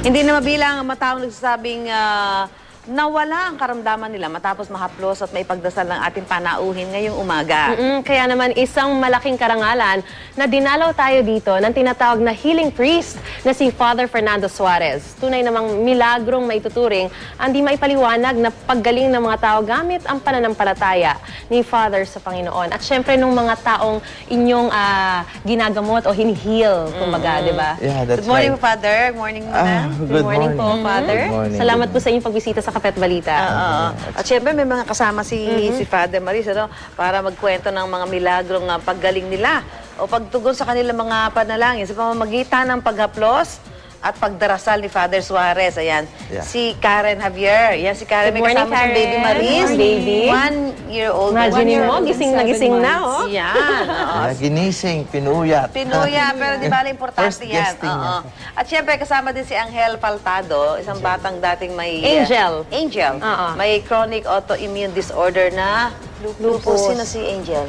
Hindi na mabilang ang mataong nagsasabing ah, nawala ang karamdaman nila matapos mahaplos at may pagdasal ng ating panauhin ngayong umaga. Mm, kaya naman isang malaking karangalan na dinalaw tayo dito ng tinatawag na healing priest na si Father Fernando Suarez. Tunay namang milagrong maituturing ang di maipaliwanag na paggaling ng mga tao gamit ang pananampalataya ni Father sa Panginoon. At syempre nung mga taong inyong ah, ginagamot o hinihil, kumbaga, di ba? Yeah, that's Good morning, right. Father. Good morning, Ah, ma'am. good, morning, po, Father. Good morning. Salamat po sa inyong pagbisita sa Kapet Balita. Oo. At syempre may mga kasama si si Father Maris ano, para magkwento ng mga milagrong ah, paggaling nila o pagtugon sa kanilang mga panalangin sa pamamagitan ng paghaplos at pagdarasal ni Father Suarez. Ayan. Yeah. Si Karen Javier. Yan si Karen. Good May morning, kasama si baby Karen. Maris. Baby. One year old. Imagine mo, gising na gising na, oh. Yan. oo. Kaya ginising, pinuyat. Pinuya, pero di ba importante First yan. guesting Oo. At syempre, kasama din si Angel Faltado, isang batang dating may... uh, Angel. Angel. Oo. May chronic autoimmune disorder na lupus. Lupus. Sino si Angel?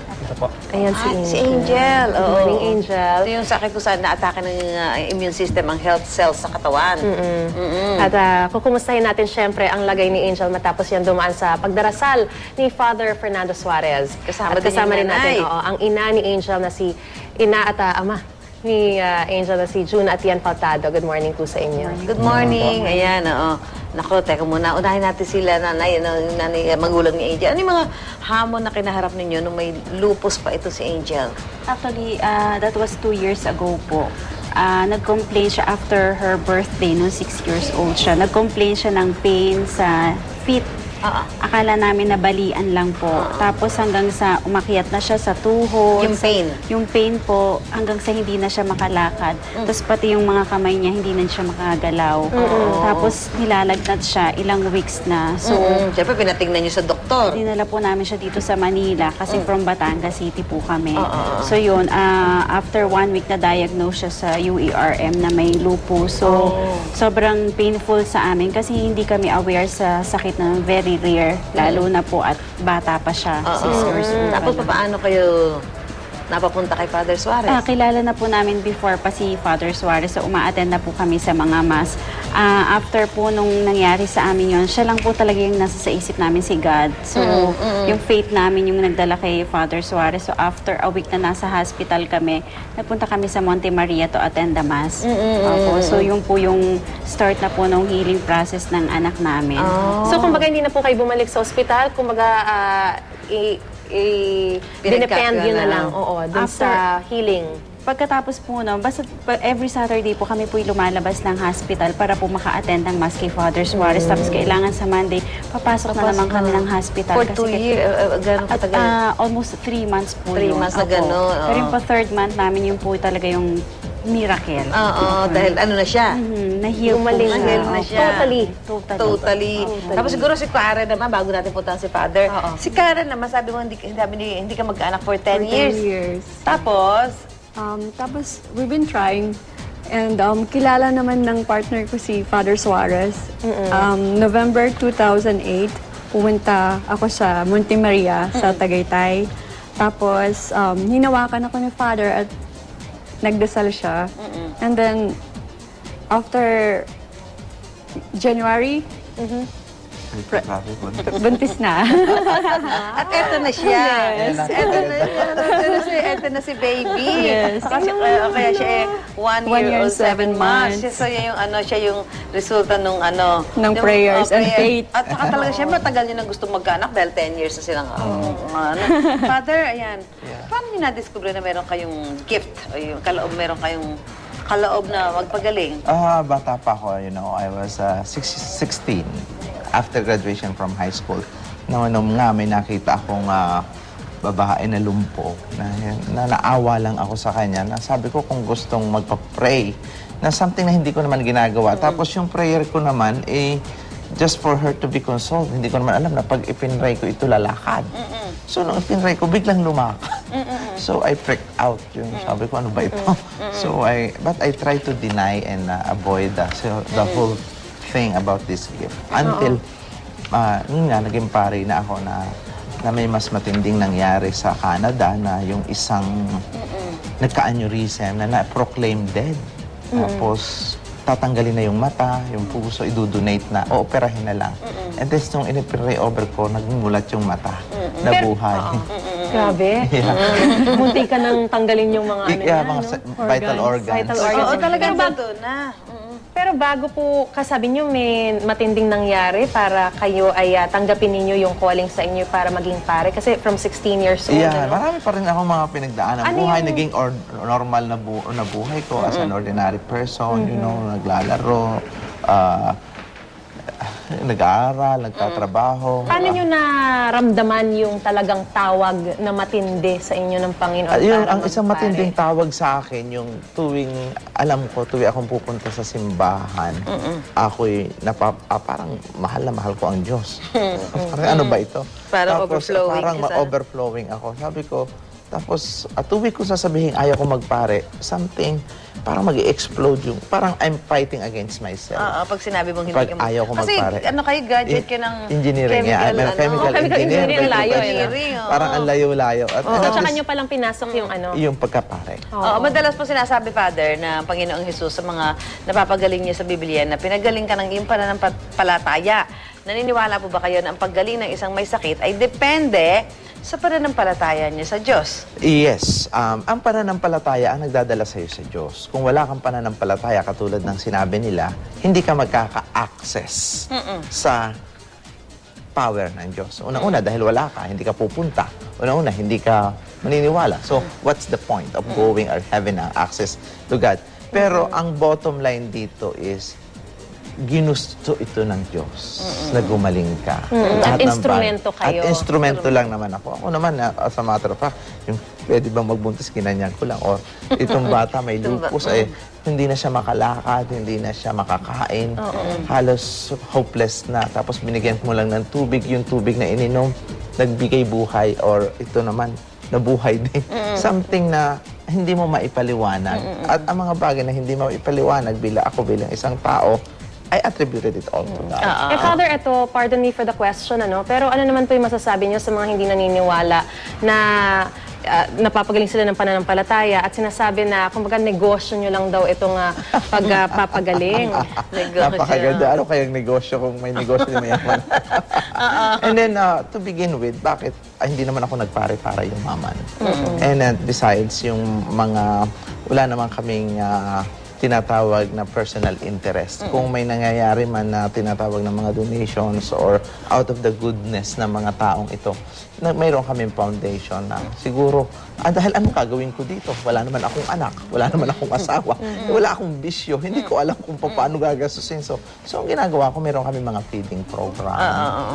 Ayan si Ah, Angel. si Angel. Good Oo. morning, Angel. Ito yung sakit kung saan naatake ng uh, immune system ang health cells sa katawan. Mm-mm. At uh, kukumustahin natin syempre ang lagay ni Angel matapos yan dumaan sa pagdarasal ni Father Fernando Suarez. Kasama at din kasama yung rin natin nanay. oo, ang ina ni Angel na si ina at uh, ama ni uh, Angel na si June Atian Faltado. Good morning po sa inyo. Good morning. Ayan, oo. Nako, teka muna. Unahin natin sila, nanay, nanay, uh, magulang ni Angel. Ano yung mga hamon na kinaharap ninyo nung may lupus pa ito si Angel? Actually, uh, that was two years ago po. Uh, nag-complain siya after her birthday, no, six years old siya. Nag-complain siya ng pain sa feet. Ah. Akala namin na balian lang po. Tapos hanggang sa umakyat na siya sa tuhod. Yung pain? Yung pain po, hanggang sa hindi na siya makalakad. Tapos pati yung mga kamay niya, hindi na siya makagalaw. Tapos nilalagnat siya ilang weeks na. So, Mm, Siyempre, pinatingnan niyo sa doktor. Dinala po namin siya dito sa Manila kasi from Batangas City po kami. Mm. Oo. So yun, ah, after one week na diagnose siya sa UERM na may lupus. So Oh. sobrang painful sa amin kasi hindi kami aware sa sakit na very rare. Lalo na po at bata pa siya, six years old. Tapos, pa lang. paano kayo napapunta kay Father Suarez? Ah, kilala na po namin before pa si Father Suarez. So, umaattend na po kami sa mga mass. Ah, after po nung nangyari sa amin yon siya lang po talaga yung nasa sa isip namin si God. So, yung faith namin yung nagdala kay Father Suarez. So, after a week na nasa hospital kami, nagpunta kami sa Monte Maria to attend the mass. Opo. So, yung po yung start na po ng healing process ng anak namin. So kumbaga hindi na po kayo bumalik sa ospital, kumbaga uh, i, i dinepend yun na lang, lang. oo, dun sa healing. Pagkatapos po no, basta every Saturday po kami po lumalabas ng hospital para po maka-attend ng Mass kay Father Suarez. Tapos kailangan sa Monday, papasok, na naman kami ng hospital. For kasi two years, uh, gano'ng At katagal? ah, almost three months po Three yun. months na Opo. ganun, Pero yung pa third month namin, yung po talaga yung miracle. Oo, dahil ano na siya? Mhm, na-heal po siya. na. Siya. Totally. Totally. Totally. Tapos siguro si Karen naman, bago natin puntahan si Father. Oo. Si Karen naman, sabi mo, hindi, hindi, hindi ka mag-anak for 10 For 10 years. years. Tapos, Um, tapos, we've been trying. And um, kilala naman ng partner ko si Father Suarez. Um, November 2008, pumunta ako sa Monte Maria sa Tagaytay. Tapos, um, hinawakan ako ni Father at nagdasal siya. And then, after January, Grabe po. buntis na. at eto na siya. Yes. Eto na, eto na si, eto na si baby. Yes. Saka siya, kaya, kaya siya eh, one, One year, year old, and seven months. months. So, yan yung ano, siya yung resulta nung ano. Ng yung, prayers and prayer. faith. At saka talaga, siya matagal niyo nang gusto magkaanak dahil 10 years na silang ano. Father, ayan. Paano niyo na-discover na meron kayong gift? O yung kaloob, meron kayong kaloob na magpagaling? Ah, bata pa ako, you know, I was uh, six- 16 after graduation from high school. No, nung nga may nakita akong ah, babae na lumpo na, na naawa lang ako sa kanya na sabi ko kung gustong magpa-pray na something na hindi ko naman ginagawa. Tapos yung prayer ko naman eh just for her to be consoled. Hindi ko naman alam na pag ipinray ko ito lalakad. So nung ipinray ko biglang lumakad. So I freaked out. Yung sabi ko ano ba ito? So I but I try to deny and uh, avoid the, so, the whole thing about this gift. Until yun nga naging pare na ako na na may mas matinding nangyari sa Canada na yung isang nagka-aneurysm na na-proclaim dead. Tapos tatanggalin na yung mata, yung puso, idudonate na, o operahin na lang. And then, nung in-pray over ko, nagmulat yung mata, nabuhay. Grabe. Yeah. Munti ka nang tanggalin yung mga ano yeah, niya, mga no? vital organs. Vital Oo, organs. talaga Pero bag- doon na. Mm. Pero bago po kasabi nyo may matinding nangyari para kayo ay ah, tanggapin ninyo yung calling sa inyo para maging pare. Kasi from 16 years old, Yeah, ano? marami pa rin ako mga pinagdaanan. Ano buhay, yung- naging or- normal na, bu- na buhay ko as an ordinary person, you know, naglalaro, ah, nag-aaral, nagtatrabaho. Paano nyo naramdaman yung talagang tawag na matindi sa inyo ng Panginoon? Ah, yun, para ang isang magpare? matinding tawag sa akin, yung tuwing, alam ko, tuwing akong pupunta sa simbahan, ako'y napa, ah, parang mahal na mahal ko ang Diyos. parang ano ba ito? Parang Tapos, overflowing Parang ma-overflowing ako. Sabi ko, tapos, at tuwing ko sasabihin, ayaw ko magpare, something, parang mag explode yung, parang I'm fighting against myself. Oo, pag sinabi mong hindi Pag ka mag- ayaw ko Kasi magpare. ano kayo, Eh, ka ng engineering, yeah. I'm a ano? chemical, Oh, chemical engineer. engineering, by layo, eh, no? profession. oo. Parang ang layo-layo. At, Oh, and tsaka tapos, nyo palang pinasok yung ano. yung pagkapare. Oo, madalas po sinasabi, Father, na ang Panginoong Jesus sa mga napapagaling niya sa Biblia na pinagaling ka ng iyong pananampalataya. Naniniwala po ba kayo na ang paggaling ng isang may sakit ay depende sa pananampalataya niya sa Diyos? Yes. Um, ang pananampalataya ang nagdadala sa'yo sa Diyos. Kung wala kang pananampalataya, katulad ng sinabi nila, hindi ka magkaka-access sa power ng Diyos. Unang-una, dahil wala ka, hindi ka pupunta. Unang-una, hindi ka maniniwala. So, what's the point of going or having ang access to God? Pero ang bottom line dito is, ginusto ito ng Diyos na gumaling ka. Mm. Lahat At ng instrumento bagay. kayo. At instrumento lang naman ako. Ako naman, na, as a matter of fact, yung pwede bang magbuntis, kinanyan ko lang. Or itong bata may Itong ba- lupus, eh, hindi na siya makalakad, hindi na siya makakain. Halos hopeless na. Tapos binigyan mo lang ng tubig, yung tubig na ininom, nagbigay buhay. Or ito naman, nabuhay din. Something na hindi mo maipaliwanag. At ang mga bagay na hindi mo maipaliwanag bila ako bilang isang tao, I attributed it all to God. Eh, Father, ito, pardon me for the question, ano, pero ano naman po yung masasabi niyo sa mga hindi naniniwala na ah, napapagaling sila ng pananampalataya at sinasabi na, kumbaga, negosyo nyo lang daw itong uh, pagpapagaling. Negosyo. Napakaganda. Ano kayang negosyo kung may negosyo na mayaman? And then, uh, to begin with, bakit ah, hindi naman ako nagpare-para yung maman? And then, besides, yung mga, wala naman kaming ah, tinatawag na personal interest. Kung may nangyayari man na tinatawag ng mga donations or out of the goodness ng mga taong ito, na mayroon kaming foundation na siguro, ah, dahil anong gagawin ko dito? Wala naman akong anak, wala naman akong asawa, wala akong bisyo, hindi ko alam kung paano gagastusin. So, so ang ginagawa ko, mayroon kami mga feeding program.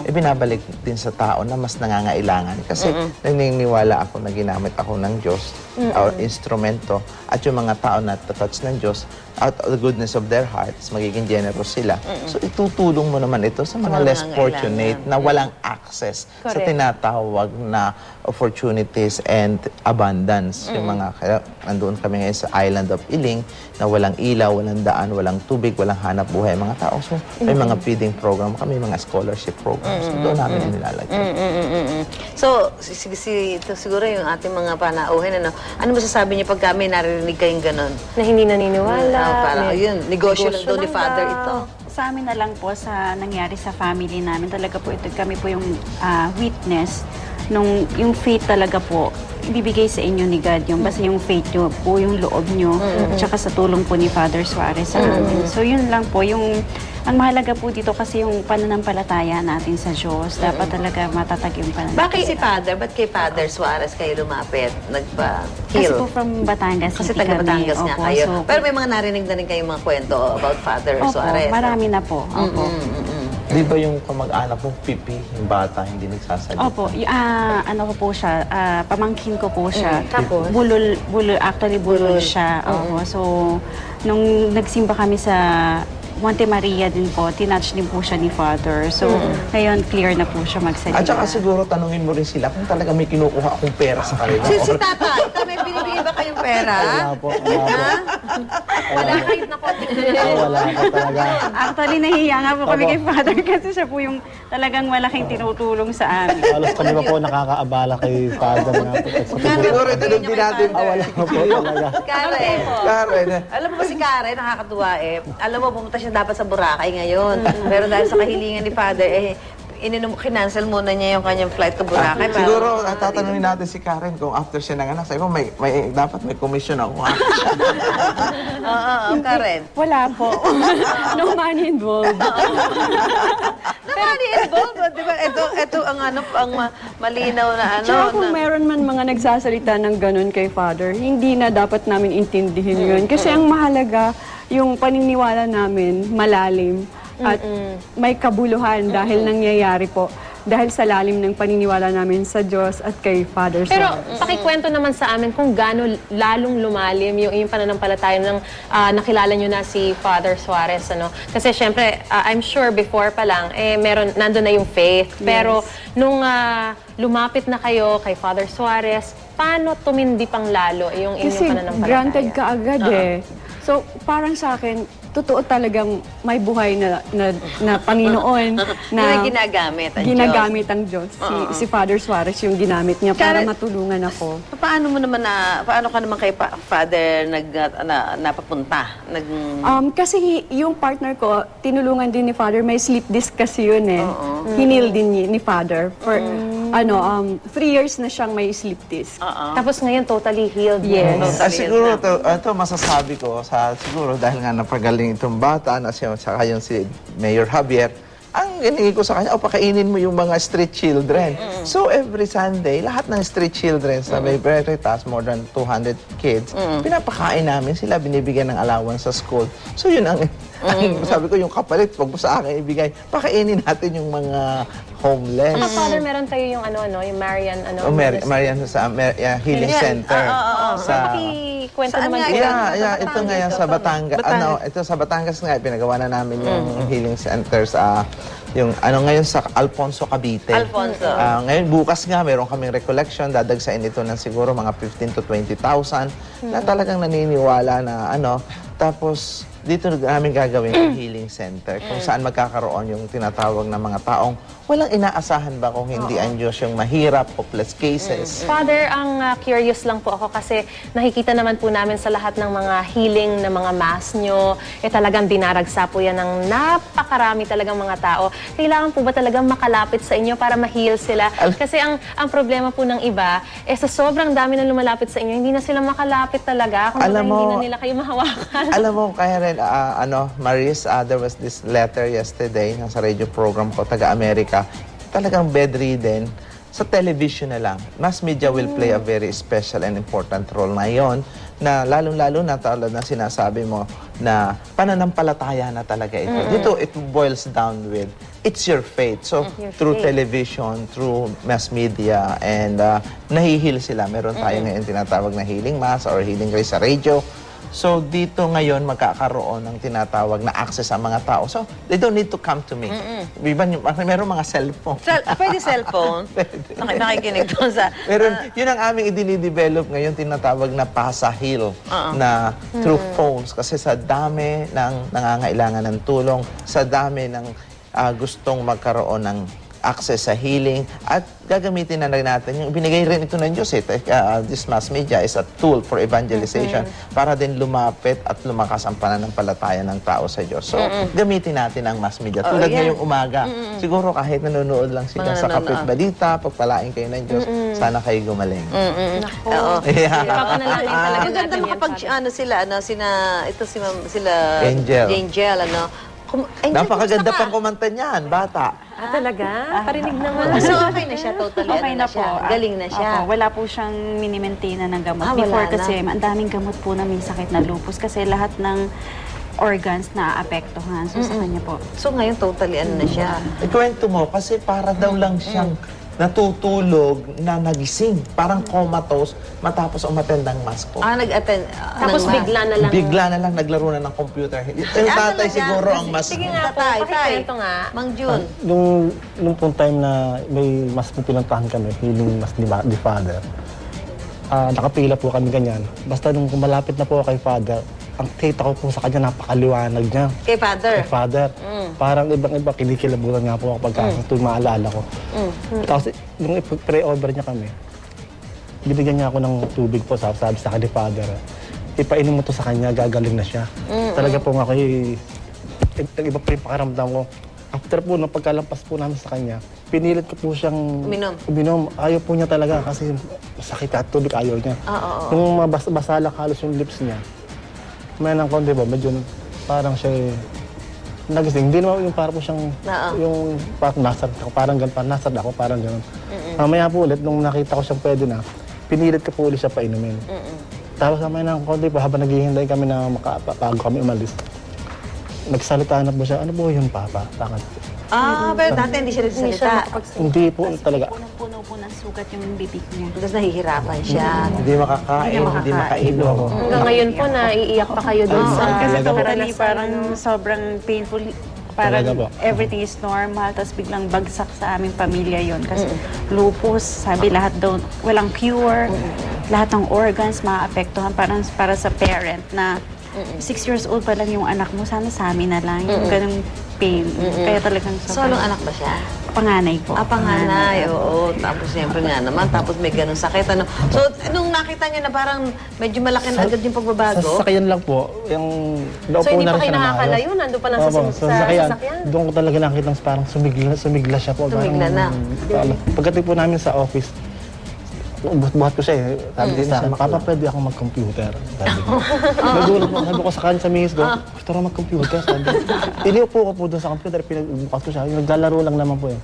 E binabalik din sa tao na mas nangangailangan. Kasi naniniwala ako na ginamit ako ng Diyos or instrumento at yung mga tao na touch ng Diyos out of the goodness of their hearts, magiging generous sila. So itutulong mo naman ito sa mga less fortunate na walang access sa Correct. Tinatawag na opportunities and abundance. Yung mga, kaya nandoon kami ngayon sa island of Iling na walang ilaw, walang daan, walang tubig, walang hanap buhay ang mga tao. So may mga feeding program kami, mga scholarship programs. So, doon namin inilalagay. Mm-mm-mm. So, si, si, si- ito siguro yung ating mga panauhin, ano, ano masasabi niyo pag kami narinig kayong ganon? na hindi naniniwala. Ah, parang, may- ayun, negosyo lang daw ni Father daw. ito. Sa amin na lang po sa nangyari sa family namin, talaga po ito, kami po yung ah, witness nung yung faith talaga po ibibigay sa inyo ni God yung basta yung faith nyo po yung loob nyo at saka sa tulong po ni Father Suarez sa amin. So yun lang po yung ang mahalaga po dito kasi yung pananampalataya natin sa Diyos. Dapat talaga matatag yung pananampalataya. Bakit si Father? Ba't kay Father Suarez kayo lumapit? Kasi Nagpa-heal? po from Batangas Kasi taga. Batangas nga kayo. so- Pero may mga narinig na rin kayong mga kwento about Father Opo, Suarez. marami na po. Opo. Di ba yung kamag-anak mo, pipi, yung bata, hindi nagsasalita? Opo, y- ah, ano ko po siya, ah, pamangkin ko po siya. Mm, tapos? Bulol, bulol, actually bulol, Bulol. siya. Opo, so, nung nagsimba kami sa Monte Maria din po, tinouch din po siya ni Father. So, ngayon clear na po siya magsalita. At saka siguro tanungin mo rin sila kung talaga may kinukuha akong pera sa kanila. Si, si Tata, ito may binibigay ba kayong pera? Wala po. Wala po. Wala kahit na konting Ah, Wala po talaga. Actually, nahihiya nga po kami Opo. kay Father kasi siya po yung talagang malaking tinutulong sa amin. Halos kami pa po nakakaabala kay Father nga po. Siguro tinanong din natin. Ah, wala po talaga. Karen. Karen, Alam mo ba si Karen, nakakatuwa eh. Alam mo, pumunta siya dapat sa Boracay ngayon. Pero dahil sa kahilingan ni Father, eh, ininom, kinancel muna niya yung kanyang flight to Boracay. para- siguro ah, tatanungin natin si Karen kung after siya nanganak, sabi ko, may, may, dapat may commission ako. ha? Oo, oo, Karen. Wala po. no money involved. Naman involved, di ba? Ito, ito ang ano, ang ma- malinaw na ano. Tsaka kung na- meron man mga nagsasalita ng ganun kay Father, hindi na dapat namin intindihin yun. Kasi ang mahalaga, yung paniniwala namin malalim at may kabuluhan dahil nangyayari po. Dahil sa lalim ng paniniwala namin sa Diyos at kay Father Pero Suarez. pakikwento naman sa amin kung gaano lalong lumalim yung, yung pananampalataya ng ah, nakilala nyo na si Father Suarez. Ano? Kasi syempre, ah, I'm sure before pa lang, eh, meron, nandun na yung faith. Pero nung ah, lumapit na kayo kay Father Suarez, paano tumindi pang lalo yung inyong Kasi pananampalataya? granted ka agad eh. So, parang sa akin, totoo talagang may buhay na, na, na Panginoon na Na ginagamit ang ginagamit ang Diyos. Si, si Father Suarez yung ginamit niya para matulungan ako. Paano mo naman na, paano ka naman kay pa- Father nag, na, napapunta? Nag, Um, kasi yung partner ko, tinulungan din ni Father, may sleep disc kasi yun eh. Hinil din ni, ni Father. For, ano, um, three years na siyang may sleep disc. Tapos ngayon totally healed. na. Yes. Totally Ah, siguro ito, ito masasabi ko sa siguro dahil nga napagaling itong bata na siya saka yung si Mayor Javier ang hiningi ko sa kanya, o pakainin mo yung mga street children. So every Sunday, lahat ng street children sa May Veritas, more than 200 kids, pinapakain namin sila, binibigyan ng allowance sa school. So yun ang, ang sabi ko, yung kapalit, wag mo sa akin ibigay, pakainin natin yung mga homeless. Mga Father, meron tayo yung ano, ano, yung Marian, ano, O Mar- Marian sa Mar- yeah, Healing Yan. Center. Oo, oo, oo. Sa, Pakikwento Saan naman nga? Yeah, yeah, ito Batangas sa. Batangas. Ano, ito sa Batangas nga pinagawa na namin yung healing center sa yung ano ngayon sa Alfonso Cavite. Alfonso. Ah, ngayon bukas nga meron kaming recollection dadagsain ito ng siguro mga 15 to 20,000 na talagang naniniwala na ano tapos dito namin gagawin yung healing center kung saan magkakaroon yung tinatawag na mga taong walang inaasahan ba kung hindi ang Diyos yung mahirap, hopeless cases. Father, ang uh, curious lang po ako kasi nakikita naman po namin sa lahat ng mga healing na mga mass nyo, eh talagang dinaragsa po yan ng napakarami talagang mga tao. Kailangan po ba talagang makalapit sa inyo para ma-heal sila? Kasi ang ang problema po ng iba, eh sa sobrang dami na lumalapit sa inyo, hindi na sila makalapit talaga. Kung Alam hindi mo- na nila kayo mahawakan. Alam mo, kaya rin, ah, ano, Maris, ah, there was this letter yesterday nasa radio program ko, taga-Amerika, talagang bedridden, sa television na lang. Mass media will play a very special and important role na yon na lalong-lalo na tulad na sinasabi mo na pananampalataya na talaga ito. Dito, it boils down with, it's your faith. So, through television, through mass media, and uh, nahihil sila. Meron tayo ngayon tinatawag na healing mass or healing grace sa radio. So, dito ngayon magkakaroon ng tinatawag na access sa mga tao. So, they don't need to come to me. Iba, meron mga cellphone. Cell, pwede cellphone? Naki- nakikinig doon sa... Meron, yun ang aming idinidevelop ngayon, tinatawag na Pasa Heal na through phones. Kasi sa dami ng nangangailangan ng tulong, sa dami ng ah, gustong magkaroon ng access sa healing at gagamitin na rin natin yung binigay rin ito ng Diyos eh. Ah, this mass media is a tool for evangelization para din lumapit at lumakas ang pananampalataya ng tao sa Diyos. So, gamitin natin ang mass media. Tulad yan. ngayong umaga, siguro kahit nanonood lang sila Mga sa kapit balita, pagpalain kayo ng Diyos, sana kayo gumaling. Nako. Oo. Yeah. Maganda makapag, ano sila, ano, sina, ito si ma'am, sila... Angel. Angel, ano. Kum- Angel, Napakaganda kumusta ka? pang kumanta niyan, bata. Ah, talaga? Parinig naman. So, okay na siya, totally. Okay ano na po. siya, Galing na siya. Opo, wala po siyang minimaintain ng gamot. Ah, wala Before na. kasi, ang daming gamot po na may sakit na lupus kasi lahat ng organs na apektuhan. So, sa kanya po. So, ngayon, totally, ano na siya. Ikwento mo, kasi para daw lang siyang natutulog na nagising. Parang comatose matapos umattend ng mass ko. Ah, nag-attend. ah, Tapos ng- bigla na lang. Bigla na lang naglaro na ng computer. Yung Ah, tatay talaga? siguro ang mas... Sige nga po, Tatay, tay. pakikwento nga. Mang Jun. Nung, nung pong time na may mas po pinuntahan kami, healing mas ni, ba- ni Father, ah, nakapila po kami ganyan. Basta nung malapit na po kay Father, ang kita ko po sa kanya, napakaliwanag niya. Kay Father. Kay Father. Parang ibang-iba, kinikilabutan nga po ako pagka ito maalala ko. Tapos, nung pre-over niya kami, binigyan niya ako ng tubig po, sabi, sabi sa ni Father, ipainom mo to sa kanya, gagaling na siya. Talaga po ako, eh, iba pa yung pakaramdam ko. After po, nung pagkalampas po namin sa kanya, pinilit ko po siyang Uminom. uminom. Ayaw po niya talaga kasi sakit at tubig, ayaw niya. Oo, oo, oo. Nung mabas basa lang halos yung lips niya, may nang konti ba, medyo parang siya eh, nagising. Hindi naman yung parang po siyang, Oo. yung parang nasad ako, parang ganun, parang nasad ako, parang ganun. Mamaya po ulit, nung nakita ko siyang pwede na, pinilit ko po ulit siya painumin. Tapos mamaya nang konti pa, habang naghihintay kami na maka, bago kami umalis, nagsalita na po siya, ano po yun, Papa? Bakit? Ah, pero dati hindi siya nagsasalita. Hindi po talaga. Punong-puno po ng sugat yung bibig niya. Tapos nahihirapan siya. Hindi makakain, hindi makainom. Hanggang ngayon po, naiiyak pa kayo doon sa Kasi Talaga po. totally parang sobrang painful. Parang Talaga po. everything is normal, tapos biglang bagsak sa aming pamilya yon Kasi lupus, sabi lahat daw, walang cure. Lahat ng organs maapektuhan. Parang para sa parent na six years old pa lang yung anak mo, sana sa amin na lang. Yung ganung pain. Kaya talagang Solong anak ba siya? Panganay po. Ah, panganay, oo. Tapos siyempre nga naman, tapos may ganun sakit. Ano. So, nung nakita niyo na parang medyo malaki na agad yung Sa pagbabago, sasakyan lang po, yung naupo So, hindi na pa rin kayo nakakalayo? Nandun pa lang sa Opo, sim- sa sasakyan? Doon ko talaga nakita parang sumigla, sumigla siya po. Tumigla na. Parang, pagdating po namin sa office, buhat-buhat ko siya eh. Sabi Mm. din sa akin, makapa pwede ako mag-computer. Sabi ko. Nagulat po, sabi ko sa kanya sa miss ko, gusto ko mag-computer. Sabi ko. Iniupo ko po doon sa computer, pinagbukas ko siya. Yung naglalaro lang naman po yun.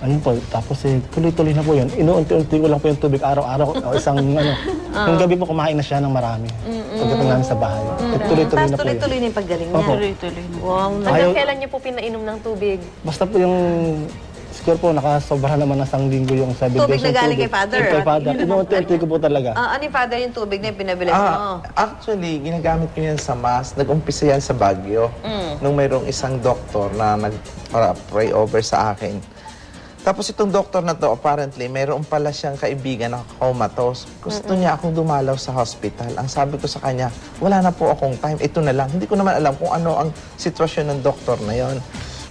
Ayun po, tapos eh, tuloy-tuloy na po yun. Inuunti-unti ko lang po yung tubig araw-araw. O isang ano, Ah. yung gabi po kumain na siya ng marami. Pagdating namin sa bahay. Tuloy-tuloy tapos na po yun. tuloy-tuloy na yung paggaling niya. Opo. Tuloy-tuloy na. Wow, Ayaw- Hanggang kailan niyo po pinainom ng tubig? Basta po yung siguro po nakasobra naman ng isang linggo yung sabi Tubig na galing kay Father. Kay Father. Inuunti-unti ko po talaga. Ah, ano yung father yung tubig na yung pinabilis mo? Ah, actually, ginagamit ko yan sa mass. Nag-umpisa yan sa Baguio. Nung mayroong isang doktor na nag-pray over sa akin. Tapos itong doktor na to, apparently, mayroon pala siyang kaibigan na comatose. Gusto niya akong dumalaw sa hospital. Ang sabi ko sa kanya, wala na po akong time. Ito na lang. Hindi ko naman alam kung ano ang sitwasyon ng doktor na yon.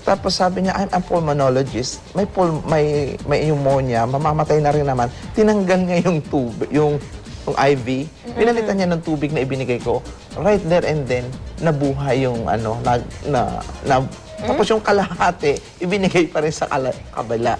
Tapos sabi niya, I'm a pulmonologist. May, pul may, may pneumonia, mamamatay na rin naman. Tinanggal niya yung tubig, yung yung IV, pinalitan niya ng tubig na ibinigay ko. Right there and then, nabuhay yung ano, na, na, na tapos yung kalahati, ibinigay pa rin sa kabila.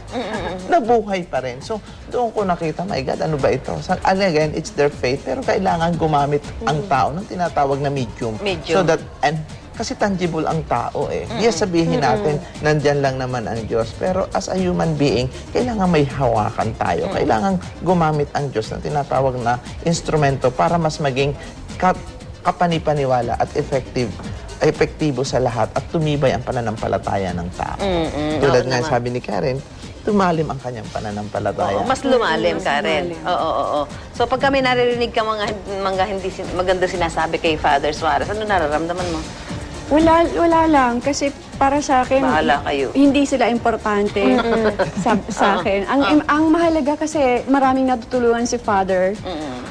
Nabuhay pa rin. So, doon ko nakita, my God, ano ba ito? So, and again, it's their faith, pero kailangan gumamit ang tao ng tinatawag na medium. Medium. So that, and kasi tangible ang tao eh. Yes, sabihin natin, nandyan lang naman ang Diyos. Pero as a human being, kailangan may hawakan tayo. Kailangan gumamit ang Diyos na tinatawag na instrumento para mas maging ka- kapanipaniwala at effective epektibo sa lahat at tumibay ang pananampalataya ng tao. Tulad Oo nga naman. sabi ni Karen, tumalim ang kanyang pananampalataya. Oo, mas lumalim, Karen. Oo, oo, oo. So, pag kami naririnig ka mga, mga hindi sin- maganda sinasabi kay Father Suarez, ano nararamdaman mo? Wala, wala lang. Kasi para sa akin, Bahala kayo. hindi sila importante sa, sa akin. Ang, ang mahalaga kasi maraming natutulungan si Father.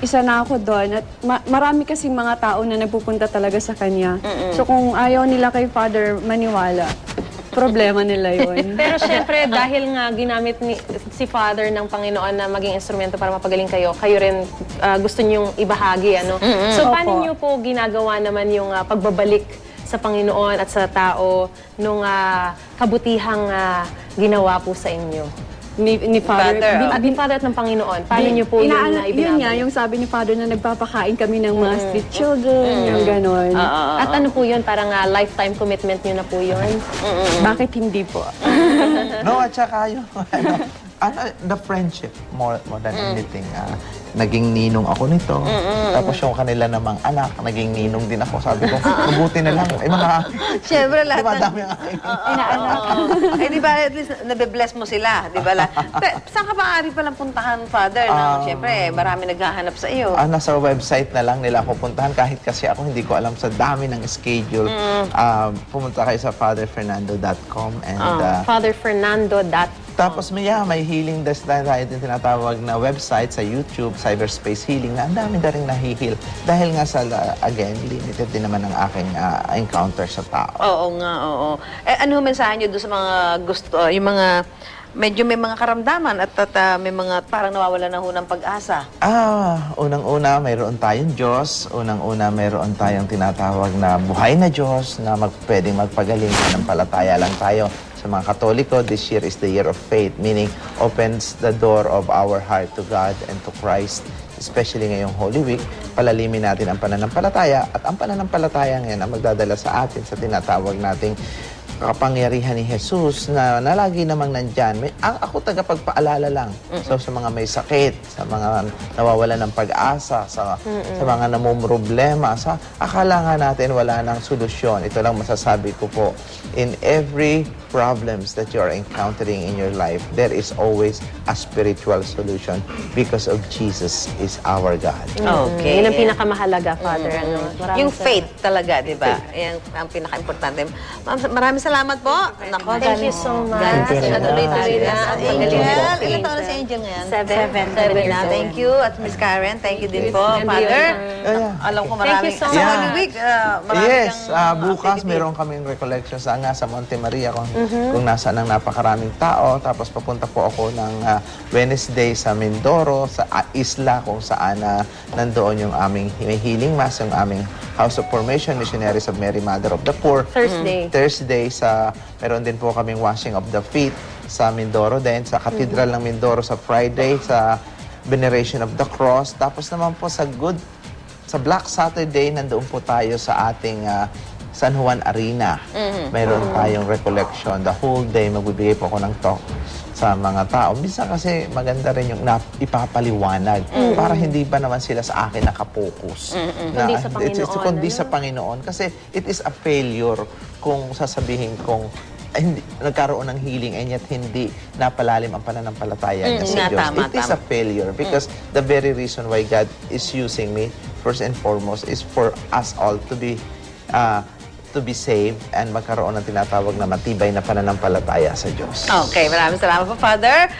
Isa na ako doon. At ma- marami kasing mga tao na nagpupunta talaga sa kanya. So kung ayaw nila kay Father maniwala, problema nila yun. Pero syempre, dahil nga ginamit ni, si Father ng Panginoon na maging instrumento para mapagaling kayo, kayo rin ah, gusto niyong ibahagi. Ano? So, paano Opo. niyo po ginagawa naman yung ah, pagbabalik sa Panginoon at sa tao nung ah, kabutihang ah, ginawa po sa inyo? ni, ni Father. Father, bin- At ni Father at ng Panginoon, paano niyo po yun Inaano- na Yun nga, ibinabalik? yung sabi ni Father na nagpapakain kami ng mga street children, yung ganon. At ano po yun? Parang ah, lifetime commitment niyo na po yun? Bakit hindi po? No, at saka yung, ano, ano, the friendship more more than anything. Ah, naging ninong ako nito. Tapos yung kanila namang anak, naging ninong din ako. Sabi ko, mabuti na lang. Ay, mga... Siyempre, lahat ng- Dumadami ang aking... Oo. eh, di ba, at least, nabe-bless mo sila, di ba? La- Pe- Saan ka maaari palang puntahan, Father? Na, Um, Siyempre, marami naghahanap sa iyo. Ah, nasa website na lang nila ako puntahan kahit kasi ako hindi ko alam sa dami ng schedule. Ah, pumunta kayo sa fatherfernando.com and ah, FatherFernando.com. tapos may, yeah, may healing desk na tayo din tinatawag na website sa YouTube, Cyberspace Healing, na ang dami na rin nahihil. Dahil nga sa, again, limited din naman ang aking ah, encounter sa tao. Oo nga, oo. Eh, ano mensahe niyo doon sa mga gusto, uh, yung mga, medyo may mga karamdaman at, at uh, may mga parang nawawala na ho ng pag-asa? Ah, unang-una, mayroon tayong Diyos. Unang-una, mayroon tayong tinatawag na buhay na Diyos na mag, pwedeng magpagaling ng palataya lang tayo. Sa mga Katoliko, this year is the year of faith, meaning opens the door of our heart to God and to Christ, especially ngayong Holy Week. Palalimin natin ang pananampalataya at ang pananampalataya ngayon ang magdadala sa atin sa tinatawag nating kapangyarihan ni Jesus na, na lagi namang nandyan. May, ang, ako tagapagpaalala lang. So sa mga may sakit, sa mga nawawala ng pag-asa, sa, sa mga namumroblema, sa akala nga natin wala nang solusyon. Ito lang masasabi ko po. In every problems that you are encountering in your life, there is always a spiritual solution because of Jesus is our God. Okay. Yun ang pinakamahalaga, Father. Ano, maraming Yung salamat. faith talaga, di ba? Yan ang pinaka-importante. Ma'am, maraming salamat po. Nako, Thank you so much. God, Thank you. tuloy-tuloy na. At Angel, ilan taon na si Angel ngayon? Seven. Seven. Seven na. Thank you. At Miss Karen, thank you din po, Father. Alam ko Thank maraming. you so Sa much. Holy Week, uh, marami yes, ah, uh, bukas activity. meron kaming recollection sa nga sa Monte Maria kung, Mm-hmm. kung nasaan ang napakaraming tao. Tapos papunta po ako ng ah, Wednesday sa Mindoro, sa ah, isla kung saan na nandoon yung aming may healing mass, yung aming House of Formation Missionaries of Mary Mother of the Poor. Thursday. Thursday sa meron din po kaming washing of the feet sa Mindoro din, sa Cathedral ng Mindoro sa Friday, sa Veneration of the Cross. Tapos naman po sa Good sa Black Saturday, nandoon po tayo sa ating ah, San Juan Arena. Mayroon tayong recollection. The whole day, magbibigay po ako ng talk sa mga tao. Minsan kasi maganda rin yung na, ipapaliwanag para hindi ba naman sila sa akin nakapokus. Na, Kundi sa it's- it's- Panginoon, kundi ano? sa Panginoon. Kasi it is a failure kung sasabihin kong hindi, nagkaroon ng healing and yet hindi napalalim ang pananampalataya niya sa nga, Diyos. tama, it is tama. a failure because the very reason why God is using me first and foremost is for us all to be uh, to be saved and magkaroon ng tinatawag na matibay na pananampalataya sa Diyos. Okay, maraming salamat po, Father.